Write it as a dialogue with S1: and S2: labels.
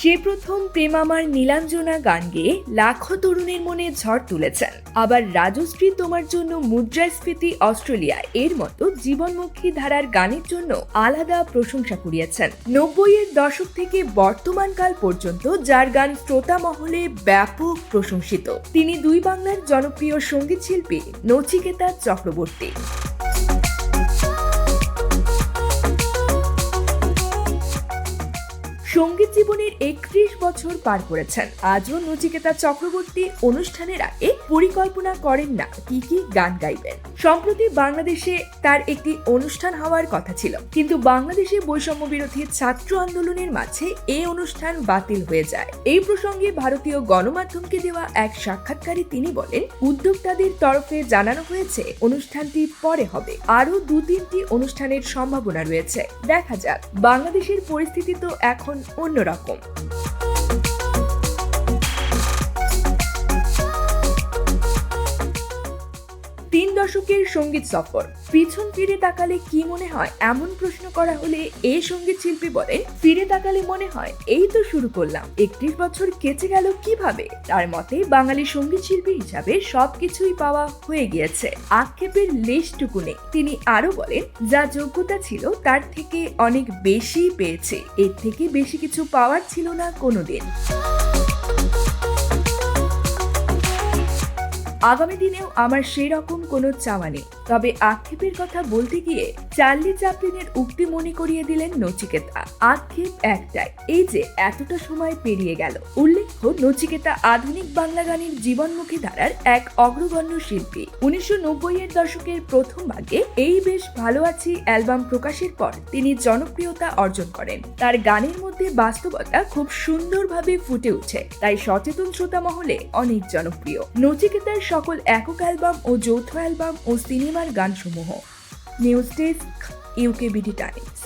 S1: সে প্রথম প্রেম আমার নীলাঞ্জনা গান গেয়ে লাখো তরুণের মনে ঝড় তুলেছেন। আবার রাজশ্রী তোমার জন্য মুদ্রাস্ফীতি অস্ট্রেলিয়া এর মতো জীবনমুখী ধারার গানের জন্য আলাদা প্রশংসা কুড়িয়েছেন। নব্বইয়ের দশক থেকে বর্তমানকাল পর্যন্ত যার গান শ্রোতা মহলে ব্যাপক প্রশংসিত। তিনি দুই বাংলার জনপ্রিয় সংগীত শিল্পী নচিকেতা চক্রবর্তী। সংগীত জীবনের একত্রিশ বছর পার করেছেন। আজও নচিকেতা চক্রবর্তী অনুষ্ঠানের আগে পরিকল্পনা করেন না কি কি গান গাইবেন। সম্প্রতি বাংলাদেশে তার একটি অনুষ্ঠান হওয়ার কথা ছিল। কিন্তু বাংলাদেশে বৈষম্য বিরোধী ছাত্র আন্দোলনের মাঝে এই অনুষ্ঠান বাতিল হয়ে যায়। এই প্রসঙ্গে ভারতীয় গণমাধ্যমকে দেওয়া এক সাক্ষাৎকারে তিনি বলেন, উদ্যোক্তাদের তরফে জানানো হয়েছে, অনুষ্ঠানটি পরে হবে। আরও দু তিনটি অনুষ্ঠানের সম্ভাবনা রয়েছে। দেখা যাক। বাংলাদেশের পরিস্থিতি তো এখন অন্যরকম তিন দশকের সংগীত সফর। পিছন ফিরে তাকালে কি মনে হয় এমন প্রশ্ন করা হলে এই সংগীত শিল্পী বলেন, ফিরে তাকালে মনে হয়, এই তো শুরু করলাম। একত্রিশ বছর কেচে গেল কীভাবে? তার মতে বাঙালি সংগীত শিল্পী হিসাবে সবকিছুই পাওয়া হয়ে গিয়েছে। আক্ষেপের লেশটুকু নেই। তিনি আরও বলেন, যা যোগ্যতা ছিল, তার থেকে অনেক বেশি পেয়েছে। এর থেকে বেশি কিছু পাওয়ার ছিল না কোনোদিন। আগামী দিনেও আমার সেই রকম কোনো চাওয়া নেই। তবে আক্ষেপের কথা বলতে গিয়ে চার্লি চাপলিনের উক্তি মনে করিয়ে দিলেন নচিকেতা। আক্ষেপ একটাই, এই যে এতটা সময় পেরিয়ে গেল। উল্লেখ্য, নচিকেতা আধুনিক বাংলা গানের জীবনমুখী ধারার এক অগ্রগণ্য শিল্পী। উনিশশো এর দশকের প্রথম ভাগে এই বেশ ভালো আছি অ্যালবাম প্রকাশের পর তিনি জনপ্রিয়তা অর্জন করেন। তার গানের মধ্যে বাস্তবতা খুব সুন্দরভাবে ফুটে উঠে, তাই সচেতন শ্রোতা মহলে অনেক জনপ্রিয়। নচিকেতার সকল একক অ্যালবাম ও যৌথ অ্যালবাম ও সিনেমার গানসমূহ। News desk UK BD times.